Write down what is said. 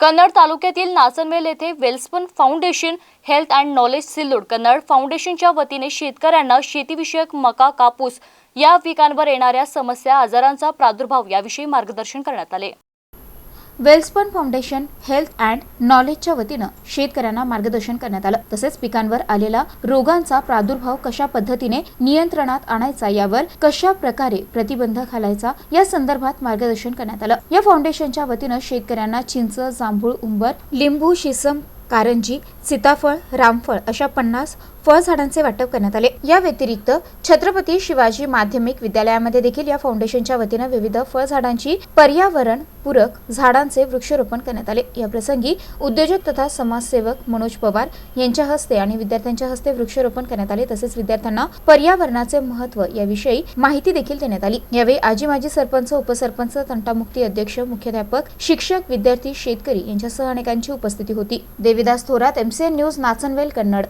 कन्नड तालुक्यातील नाचनवेल येथे Welspun foundation health and knowledge Sillod Kannad फाउंडेशनच्या वतीने शेतकऱ्यांना शेतीविषयक मका कापूस या पिकांवर येणाऱ्या समस्या आजारांचा प्रादुर्भाव याविषयी मार्गदर्शन करण्यात आले. वेल्सपन फाउंडेशन हेल्थ अँड नॉलेजच्या वतीनं शेतकऱ्यांना मार्गदर्शन करण्यात आलं. तसेच पिकांवर आलेला रोगांचा प्रादुर्भाव कशा पद्धतीने नियंत्रणात आणायचा यावर कशा प्रकारे प्रतिबंध घालायचा या संदर्भात मार्गदर्शन करण्यात आलं. या फाउंडेशनच्या वतीनं शेतकऱ्यांना चिंच जांभूळ उंबर लिंबू शिसम कारंजी सीताफळ रामफळ अशा पन्नास फळझाडांचे वाटप करण्यात आले. या व्यतिरिक्त छत्रपती शिवाजी माध्यमिक विद्यालयामध्ये देखील या फाउंडेशनच्या वतीनं विविध फळझाडांची पर्यावरण पूरक झाडांचे वृक्षारोपण करण्यात आले. या प्रसंगी उद्योजक तथा समाजसेवक मनोज पवार यांच्या हस्ते आणि विद्यार्थ्यांच्या हस्ते वृक्षारोपण करण्यात आले. तसेच विद्यार्थ्यांना पर्यावरणाचे महत्त्व याविषयी माहिती देखील देण्यात आली. यावेळी आजी माजी सरपंच उपसरपंच तंटामुक्ती अध्यक्ष मुख्याध्यापक शिक्षक विद्यार्थी शेतकरी यांच्यासह अनेकांची उपस्थिती होती. Devidas Thorat MCN news Nachanvel Kannad.